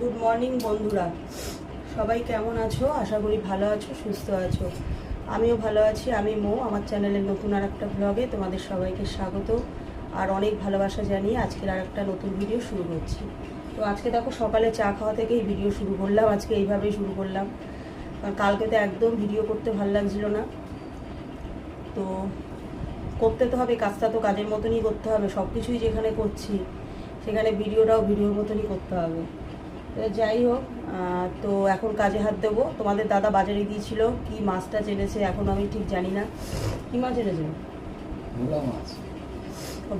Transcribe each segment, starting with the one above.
Good morning বন্ধুরা। সবাই কেমন আছো? আশা করি ভালো আছো, সুস্থ আছো। আমিও ভালো আছি। আমি মো, আমার চ্যানেলের নতুন আর একটা ব্লগে তোমাদের সবাইকে স্বাগত আর অনেক ভালোবাসা জানিয়ে আজকের আর একটা নতুন ভিডিও শুরু করছি। তো আজকে দেখো, সকালে চা খাওয়া থেকেই ভিডিও শুরু করলাম। আজকে এইভাবেই শুরু করলাম। কারণ কালকে তো একদম ভিডিও করতে ভালো লাগছিল না। তো করতে তো হবে, কাজটা তো কাজের মতনই করতে হবে। সব কিছুই যেখানে করছি, সেখানে ভিডিওটাও ভিডিওর মতনই করতে হবে। যাই হোক তো এখন কাজে হাত দেবো। তোমাদের দাদা বাজারে গিয়েছিল কি মাছটা চেনেছে এখন আমি ঠিক জানি না। কি মাছ এনেছে? ভোলা মাছ।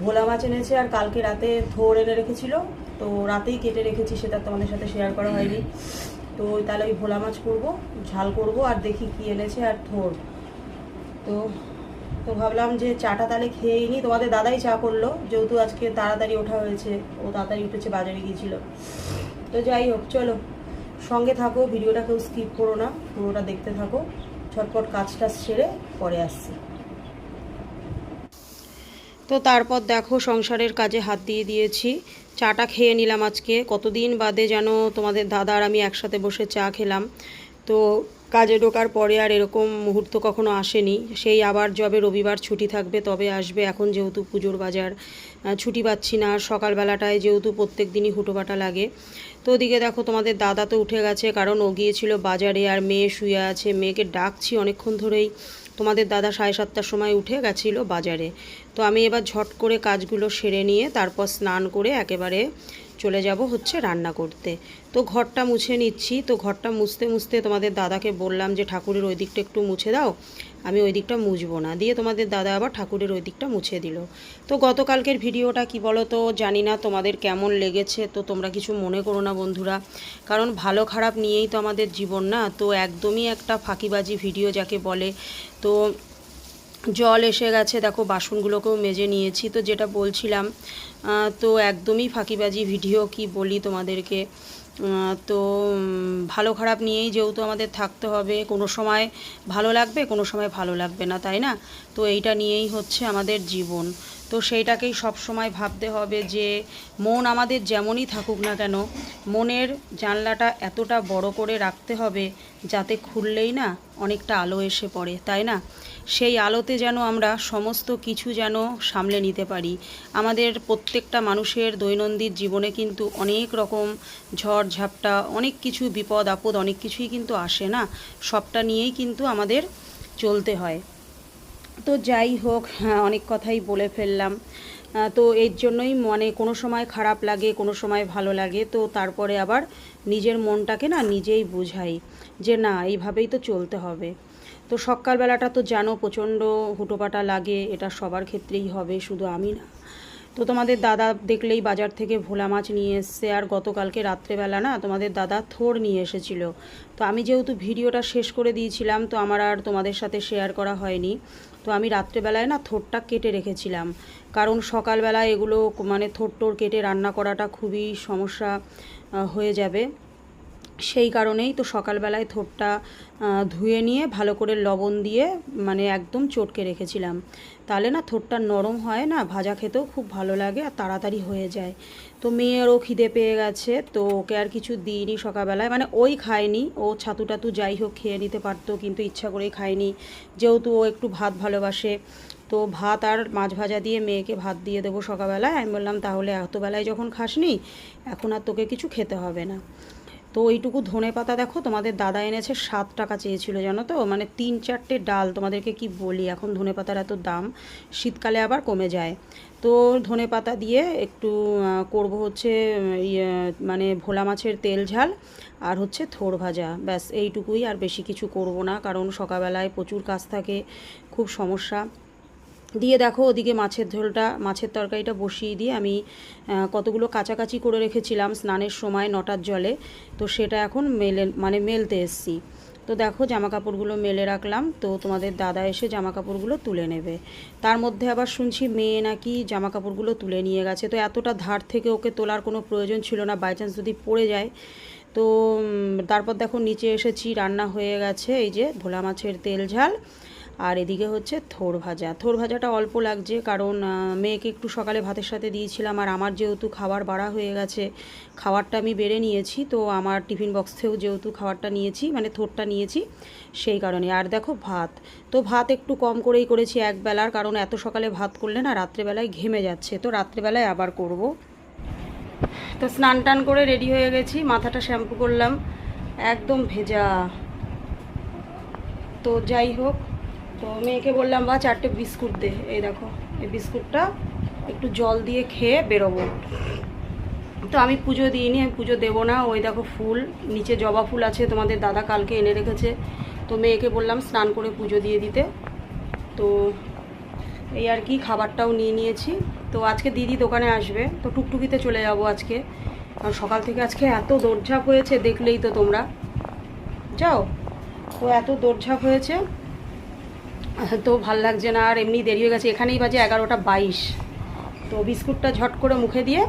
ভোলা মাছ এনেছে আর কালকে রাতে থোর এনে রেখেছিল। তো রাতেই কেটে রেখেছি সেটা তোমাদের সাথে শেয়ার করা হয়নি। তো তাহলে ওই ভোলা মাছ করব ঝাল করব আর দেখি কি এনেছে আর থোর। তো তো ভাবলাম যে চাটা তাহলে খেয়েই নি। তোমাদের দাদাই চা করল যেহেতু আজকে তাড়াতাড়ি ওঠা হয়েছে ও তাড়াতাড়ি উঠেছে বাজারে গিয়েছিল। তো যাই হোক, চলো। সঙ্গে থাকো, ভিডিওটা কেউ স্কিপ করো না, পুরোটা দেখতে থাকো। ছটপট কাজটা সেরে পরে আসছি। তো তারপর দেখো, সংসারের কাজে হাত দিয়ে দিয়েছি। চাটা খেয়ে নিলাম আজকে। কতদিন বাদে যেন তোমাদের দাদা আর আমি একসাথে বসে চা খেলাম। তো কাজে ঢোকার পরে আর এরকম মুহূর্ত কখনো আসেনি। সেই আবার যবে রবিবার ছুটি থাকবে তবে আসবে। এখন যেহেতু পুজোর বাজার ছুটি পাচ্ছি না। সকালবেলাটায় যেহেতু প্রত্যেক দিনই হুটোপাটা লাগে। তো ওদিকে দেখো তোমাদের দাদা তো উঠে গেছে, কারণ ও গিয়েছিল বাজারে আর মেয়ে শুয়ে আছে। মেয়েকে ডাকছি অনেকক্ষণ ধরেই। তোমাদের দাদা সাড়ে সাতটার সময় উঠে গেছিল বাজারে। তো আমি এবার ঝট করে কাজগুলো সেরে নিয়ে তারপর স্নান করে একেবারে চলে যাব হচ্ছে রান্না করতে। তো ঘরটা মুছে নিচ্ছি। তো ঘরটা মুছতে মুছতে তোমাদের দাদাকে বললাম যে, ঠাকুরের ওই দিকটা একটু মুছে দাও, আমি ওই দিকটা মুছবো না। দিয়ে তোমাদের দাদা আবার ঠাকুরের ওই দিকটা মুছে দিল। তো গতকালকের ভিডিওটা কি বলো তো জানি না তোমাদের কেমন লেগেছে, তো তোমরা কিছু মনে করো না বন্ধুরা। কারণ ভালো খারাপ নিয়েই তো আমাদের জীবন না, তো একদমই একটা ফাঁকিবাজি ভিডিও যাকে বলে। তো জল এসে গেছে, দেখো বাসনগুলোকেও মেজে নিয়েছি, তো যেটা বলছিলাম তো একদমই ফাঁকিবাজি ভিডিও কি বলি তোমাদেরকে? তো ভালো খারাপ নিয়েই যেহেতু আমাদের থাকতে হবে, কোনো সময় ভালো লাগবে, কোনো সময় ভালো লাগবে না, তাই না? তো এইটা নিয়েই হচ্ছে আমাদের জীবন। তো সেইটাকেই সব সময় ভাবতে হবে যে, মন আমাদের যেমনই থাকুক না কেন, মনের জানলাটা এতটা বড় করে রাখতে হবে যাতে খুললেই না অনেকটা আলো এসে পড়ে, তাই না? সেই আলোতে যেন আমরা সমস্ত কিছু যেন সামলে নিতে পারি। আমাদের প্রত্যেকটা মানুষের দৈনন্দিন জীবনে কিন্তু অনেক রকম ঝড় ঝাপটা অনেক কিছু বিপদ আপদ অনেক কিছুই কিন্তু আসে না? সবটা নিয়েই কিন্তু আমাদের চলতে হয়। তো যাই হোক হ্যাঁ, অনেক কথাই বলে ফেললাম। তো এর জন্যই মনে কোনো সময় খারাপ লাগে কোনো সময় ভালো লাগে তো তারপরে আবার নিজের মনটাকে না নিজেই বুঝাই যে না এইভাবেই তো চলতে হবে। তো সকালবেলাটা তো জানো, প্রচণ্ড হুটোপাটা লাগে, এটা সবার ক্ষেত্রেই হবে, শুধু আমি না। তো তোমাদের দাদা দেখলেই বাজার থেকে ভোলা মাছ নিয়ে এসছে, আর গতকালকে রাত্রেবেলা না তোমাদের দাদা থোর নিয়ে এসেছিল। তো আমি যেহেতু ভিডিওটা শেষ করে দিয়েছিলাম, তো আমার আর তোমাদের সাথে শেয়ার করা হয়নি। তো আমি রাত্রেবেলায় না থোরটা কেটে রেখেছিলাম, কারণ সকালবেলা এগুলো মানে থোর টোর কেটে রান্না করাটা খুবই সমস্যা হয়ে যাবে। সেই কারণেই তো সকালবেলায় থোটটা ধুয়ে নিয়ে ভালো করে লবণ দিয়ে মানে একদম চটকে রেখেছিলাম। তাহলে না থোটটা নরম হয় না, ভাজা খেতেও খুব ভালো লাগে আর তাড়াতাড়ি হয়ে যায়। তো মেয়েরও খিদে পেয়ে গেছে, তো ওকে আর কিছু দিইনি সকালবেলায়। মানে ওই খায়নি, ও ছাতু টাতু যাই হোক খেয়ে নিতে পারতো, কিন্তু ইচ্ছা করেই খায়নি। যেহেতু ও একটু ভাত ভালোবাসে, তো ভাত আর মাছ ভাজা দিয়ে মেয়েকে ভাত দিয়ে দেবো সকালবেলায়। আমি বললাম, তাহলে এতবেলায় যখন খাসনি, এখন আর তোকে কিছু খেতে হবে না। তো ওইটুকু ধনে পাতা দেখো তোমাদের দাদা এনেছে সাত টাকা চেয়েছিল জানো তো? মানে তিন চারটে ডাল তোমাদেরকে কি বলি এখন ধনে পাতার এত দাম শীতকালে আবার কমে যায়। তো ধনে পাতা দিয়ে একটু করব হচ্ছে ইয়ে, মানে ভোলা মাছের তেল ঝাল আর হচ্ছে থোড় ভাজা। ব্যাস এইটুকুই আর বেশি কিছু করব না কারণ সকালবেলায় প্রচুর কাজ থাকে খুব সমস্যা। দিয়ে দেখো ওদিকে মাছের ঝোলটা, মাছের তরকারিটা বসিয়ে দিয়ে আমি কতগুলো কাচাকাচি করে রেখেছিলাম স্নানের সময় নটার জলে। তো সেটা এখন মেলে মানে মেলতে এসছি। তো দেখো জামা কাপড়গুলো মেলে রাখলাম। তো তোমাদের দাদা এসে জামা কাপড়গুলো তুলে নেবে। তার মধ্যে আবার শুনছি মেয়ে নাকি জামা কাপড়গুলো তুলে নিয়ে গেছে। তো এতটা ধার থেকে ওকে তোলার কোনো প্রয়োজন ছিল না বাই চান্স যদি পড়ে যায়। তো তারপর দেখো নিচে এসেছি, রান্না হয়ে গেছে, এই যে ভোলা মাছের তেল ঝাল। আর এদিকে হচ্ছে থোর ভাজা। থোর ভাজাটা অল্প লাগছে কারণ মেয়েকে একটু সকালে ভাতের সাথে দিয়েছিলাম আর আমার যেহেতু খাবার বাড়া হয়ে গেছে, খাবারটা আমি বেড়ে নিয়েছি, তো আমার টিফিন বক্সেও যেহেতু খাবারটা নিয়েছি মানে থোরটা নিয়েছি সেই কারণে। আর দেখো ভাত, তো ভাত একটু কম করেই করেছি এক বেলার কারণ এত সকালে ভাত করলে না রাত্রেবেলায় ঘেমে যাচ্ছে, তো রাত্রেবেলায় আবার করব। তো স্নান টান করে রেডি হয়ে গেছি, মাথাটা শ্যাম্পু করলাম, একদম ভেজা। তো যাই হোক তো মেয়েকে বললাম বা চারটে বিস্কুট দে। এই দেখো, এই বিস্কুটটা একটু জল দিয়ে খেয়ে বেরোবো। তো আমি পুজো দিইনি, আমি পুজো দেবো না। ওই দেখো ফুল, নিচে জবা ফুল আছে, তোমাদের দাদা কালকে এনে রেখেছে। তো মেয়েকে বললাম স্নান করে পুজো দিয়ে দিতে। তো এই আর কি, খাবারটাও নিয়ে নিয়েছি। তো আজকে দিদি দোকানে আসবে, তো টুকটুকিতে চলে যাব আজকে। কারণ সকাল থেকে আজকে এত দৌড়ঝাঁপ হয়েছে, দেখলেই তো তোমরা। যাও তো এত দৌড়ঝাঁপ হয়েছে। তো ভালো লাগছে না, আর এমনি দেরি হয়ে গেছে। এখানেই বাজে এগারোটা বাইশ। তো বিস্কুটটা ঝট করে মুখে দিয়ে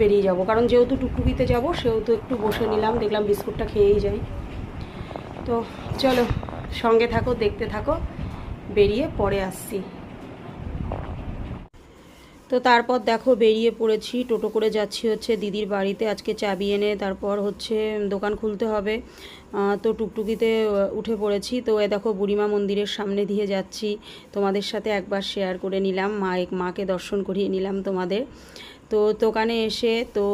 বেরিয়ে যাব। কারণ যেহেতু টুকটুকিতে যাব, সেহেতু একটু বসে নিলাম, দেখলাম বিস্কুটটা খেয়েই যাই। তো চলো, সঙ্গে থাকো, দেখতে থাকো, বেরিয়ে পরে আসছি। তো তারপর দেখো বেরিয়ে পড়েছি, টোটো করে যাচ্ছি হচ্ছে দিদির বাড়িতে, আজকে চাবি এনে তারপর হচ্ছে দোকান খুলতে হবে। তো টুকটুকিতে উঠে পড়েছি। তো এ দেখো বুড়িমা মন্দিরের সামনে দিয়ে যাচ্ছি। তোমাদের সাথে একবার শেয়ার করে নিলাম, মা এক, মাকে দর্শন করিয়ে নিলাম তোমাদের। তো দোকানে এসে, তো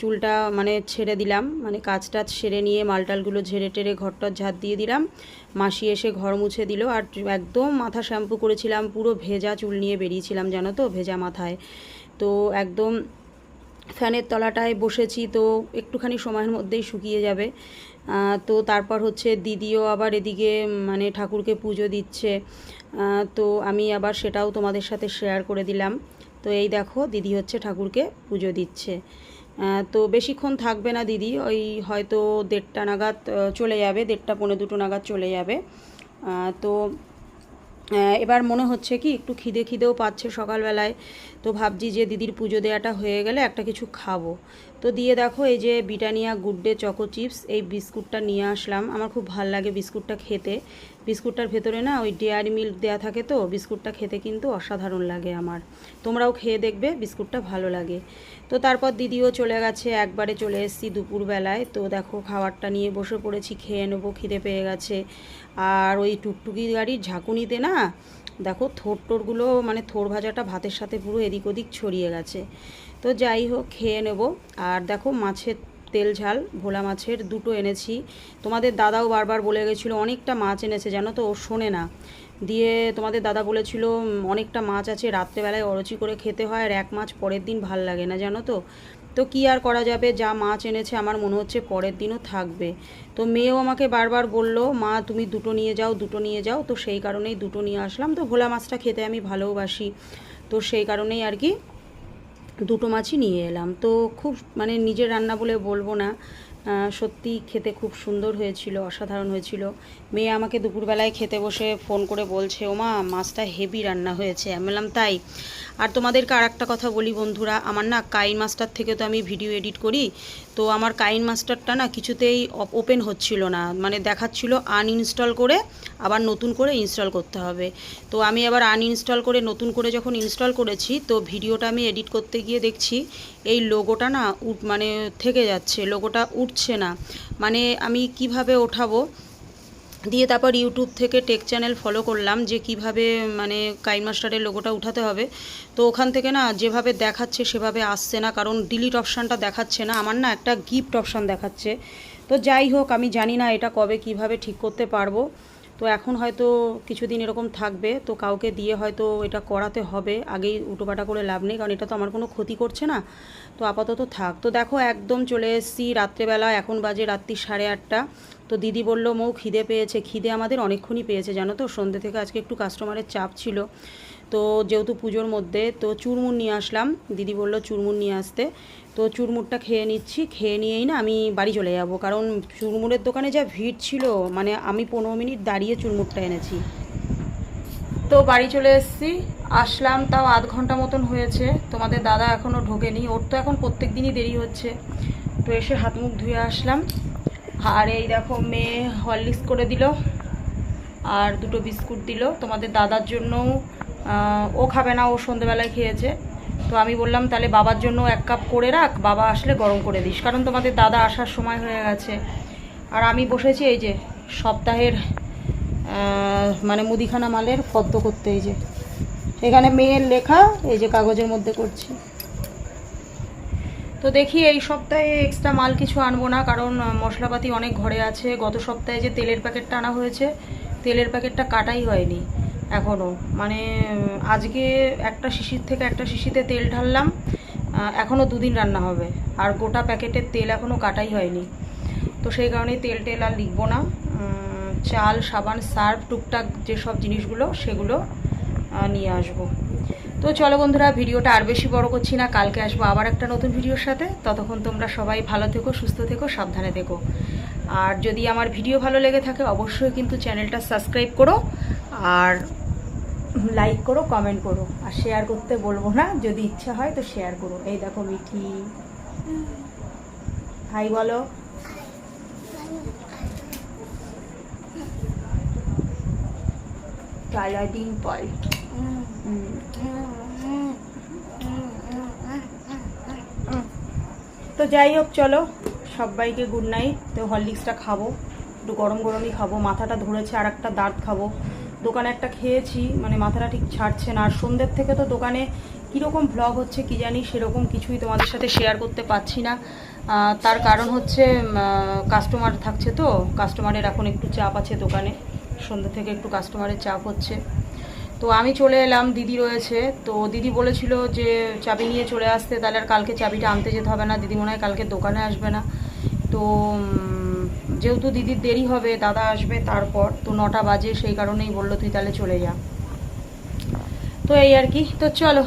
চুলটা মানে ছেড়ে দিলাম মানে কাজ টাজ সেরে নিয়ে মালটালগুলো ঝেড়ে টেরে ঘরটার ঝাঁট দিয়ে দিলাম। মাসি এসে ঘর মুছে দিল আর একদম মাথা শ্যাম্পু করেছিলাম, পুরো ভেজা চুল নিয়ে বেরিয়েছিলাম, জানো তো, ভেজা মাথায়। তো একদম ফ্যানের তলাটায় বসেছি, তো একটুখানি সময়ের মধ্যেই শুকিয়ে যাবে। তো তারপর হচ্ছে দিদিও আবার এদিকে মানে ঠাকুরকে পুজো দিচ্ছে। তো আমি আবার সেটাও তোমাদের সাথে শেয়ার করে দিলাম। তো এই দেখো, দিদি হচ্ছে ঠাকুরকে পুজো দিচ্ছে। তো বেশিক্ষণ থাকবে না দিদি, ওই হয়তো দেড়টা নাগাদ চলে যাবে, দেড়টা পনেরো দুটো নাগাদ চলে যাবে। তো এবার মনে হচ্ছে কি, একটু খিদে খিদেও পাচ্ছে সকালবেলায়। তো ভাবছি যে দিদির পুজো দেওয়াটা হয়ে গেলে একটা কিছু খাব। তো দিয়ে দেখো এই যে Britannia good day choco chips, এই বিস্কুটটা নিয়ে আসলাম। আমার খুব ভালো লাগে বিস্কুটটা খেতে। বিস্কুটটার ভেতরে না ওই ডেয়ারি মিল্ক দেওয়া থাকে তো, বিস্কুটটা খেতে কিন্তু অসাধারণ লাগে আমার। তোমরাও খেয়ে দেখবে, বিস্কুটটা ভালো লাগে। তো তারপর দিদিও চলে গেছে, একবারে চলে এসেছি দুপুরবেলায়। তো দেখো খাবারটা নিয়ে বসে পড়েছি, খেয়ে নেব, খিদে পেয়ে গেছে। আর ওই টুকটুকি গাড়ির ঝাঁকুনিতে না, দেখো থোর টোরগুলো মানে থোর ভাজাটা ভাতের সাথে পুরো এদিক ওদিক ছড়িয়ে গেছে। তো যাই হোক, খেয়ে নেব। আর দেখো, মাছের তেল ঝাল, ভোলা মাছের দুটো এনেছি। তোমাদের দাদাও বারবার বলে গেছিল, অনেকটা মাছ এনেছে, জানো তো, ও শোনে না। দিয়ে তোমাদের দাদা বলেছিল অনেকটা মাছ আছে, রাত্রেবেলায় অরচি করে খেতে হয়, আর এক মাছ পরের দিন ভালো লাগে না, জানো তো। তো কি আর করা যাবে, যা মাছ এনেছে, আমার মনে হচ্ছে পরের দিনও থাকবে। তো মেয়েও আমাকে বারবার বলল, মা, তুমি দুটো নিয়ে যাও, দুটো নিয়ে যাও। তো সেই কারণেই দুটো নিয়ে আসলাম। তো ভোলা মাছটা খেতে আমি ভালোবাসি তো সেই কারণেই আর কি দুটো মাছই নিয়ে এলাম। তো খুব মানে নিজের রান্না বলে বলব না সত্যি খেতে খুব সুন্দর হয়েছিল, অসাধারণ হয়েছিল। মেয়ে আমাকে দুপুরবেলায় খেতে বসে ফোন করে বলছে, ওমা, মাছটা হেভি রান্না হয়েছে। আমি বললাম, তাই? আর তোমাদেরকে আর একটা কথা বলি বন্ধুরা, আমার না কাই মাস্টার থেকে তো আমি ভিডিও এডিট করি তো আমার কাইন মাস্টারটা না কিছুতেই ওপেন হচ্ছিল না। মানে দেখাচ্ছিল আনইনস্টল করে, আবার নতুন করে ইনস্টল করতে হবে। তো আমি আবার আনইনস্টল করে, নতুন করে যখন ইনস্টল করেছি, তো ভিডিওটা আমি এডিট করতে গিয়ে দেখছি, এই লোগোটা না উঠ মানে থেকে যাচ্ছে লোগোটা উঠছে না। মানে আমি কীভাবে ওঠাবো? দিয়ে তারপর ইউটিউব থেকে টেক চ্যানেল ফলো করলাম যে কীভাবে মানে কাইন মাস্টারের লোগোটা উঠাতে হবে। তো ওখান থেকে না, যেভাবে দেখাচ্ছে সেভাবে আসছে না, কারণ ডিলিট অপশানটা দেখাচ্ছে না। আমার না একটা গিফট অপশান দেখাচ্ছে। তো যাই হোক, আমি জানি না এটা কবে কীভাবে ঠিক করতে পারব। তো এখন হয়তো কিছুদিন এরকম থাকবে, তো কাউকে দিয়ে হয়তো এটা করাতে হবে, আগেই উটোপাটা করে লাভ নেই, কারণ এটা তো আমার কোনো ক্ষতি করছে না। তো আপাতত থাক। তো দেখো, একদম চলে এসেছি রাত্রেবেলা, এখন বাজে রাত্রি সাড়ে আটটা। তো দিদি বলল, মৌ, খিদে পেয়েছে। খিদে আমাদের অনেকক্ষণই পেয়েছে, জানো তো? সন্ধ্যে থেকে আজকে একটু কাস্টমারের চাপ ছিল। তো যেহেতু পুজোর মধ্যে, তো চুরমুর নিয়ে আসলাম। দিদি বলল চুরমুর নিয়ে আসতে। তো চুরমুরটা খেয়ে নিচ্ছি, খেয়ে নিয়েই না আমি বাড়ি চলে যাব। কারণ চুরমুরের দোকানে যা ভিড় ছিল মানে আমি পনেরো মিনিট দাঁড়িয়ে চুরমুরটা এনেছি। তো বাড়ি চলে এসেছি, আসলাম, তাও আধ ঘণ্টা মতন হয়েছে। তোমাদের দাদা এখনও ঢোকেনি, ওর তো এখন প্রত্যেক দিনই দেরি হচ্ছে। তো এসে হাত মুখ ধুয়ে আসলাম। আর এই দেখো, মেয়ে হরলিক্স করে দিল, আর দুটো বিস্কুট দিল। তোমাদের দাদার জন্যও ও খাবে না, ও সন্ধেবেলায় খেয়েছে। তো আমি বললাম, তাহলে বাবার জন্য এক কাপ করে রাখ, বাবা আসলে গরম করে দিস। কারণ তোমাদের দাদা আসার সময় হয়ে গেছে। আর আমি বসেছি এই যে সপ্তাহের মানে মুদিখানা মালের ফদ্দ করতে এই যে। এখানে মেয়ের লেখা, এই যে কাগজের মধ্যে করছি। তো দেখি এই সপ্তাহে এক্সট্রা মাল কিছু আনব না, কারণ মশলাপাতি অনেক ঘরে আছে। গত সপ্তাহে যে তেলের প্যাকেটটা আনা হয়েছে, তেলের প্যাকেটটা কাটাই হয়নি। এখনও মানে আজকে একটা শিশির থেকে একটা শিশিতে তেল ঢাললাম এখনও দুদিন রান্না হবে। আর গোটা প্যাকেটের তেল এখনও কাটাই হয়নি। তো সেই কারণে তেল টেল আর লিখব না। চাল, সাবান, সার্ফ, টুকটাক যেসব জিনিসগুলো, সেগুলো নিয়ে আসব। তো চলো বন্ধুরা, ভিডিওটা আর বেশি বড় করছি না। কালকে আসব আবার একটা নতুন ভিডিওর সাথে। ততক্ষণ তোমরা সবাই ভালো থেকো, সুস্থ থেকো, সাবধানে থেকো। আর যদি আমার ভিডিও ভালো লেগে থাকে, অবশ্যই কিন্তু চ্যানেলটা সাবস্ক্রাইব করো। আর লাইক করো কমেন্ট করো। আর শেয়ার করতে বলব না, যদি ইচ্ছা হয় তো শেয়ার করো। এই দেখো মিঠি। হাই বলো। টয়লেট ডিম্পল তো যাই হোক, চলো। সবাইকে গুড নাইট তো হরলিক্সটা খাব। একটু গরম গরমই খাব। মাথাটা ধরেছে আর একটা দাঁত খাব। দোকানে একটা খেয়েছি মানে মাথাটা ঠিক ছাড়ছে না। আর সন্ধ্যের থেকে তো দোকানে কীরকম ভ্লগ হচ্ছে কি জানি সেরকম কিছুই তোমাদের সাথে শেয়ার করতে পারছি না। তার কারণ হচ্ছে কাস্টমার থাকছে তো কাস্টমারের এখন একটু চাপ আছে দোকানে। সন্ধ্যে থেকে একটু কাস্টমারের চাপ হচ্ছে। তো আমি চলে এলাম, দিদি রয়েছে। তো দিদি বলেছিল যে, চাবি নিয়ে চলে আসতে, তাহলে আর কালকে চাবিটা আনতে যেতে হবে না। দিদি মনে হয় কালকে দোকানে আসবে না। তো যেহেতু দিদির দেরি হবে, দাদা আসবে তারপর। তো নটা বাজে, সেই কারণেই বলল তুই তাহলে চলে যা। তো এই আর কি, তো চলো।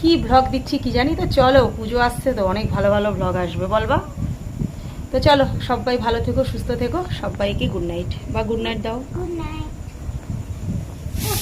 কি ভ্লগ দিচ্ছি কি জানি? তো চলো, পুজো আসছে তো, অনেক ভালো ভালো ভ্লগ আসবে বলবা তো চলো, সবাই ভালো থেকো, সুস্থ থেকো, সবাইকে গুড নাইট বা গুড নাইট দাও। Good night.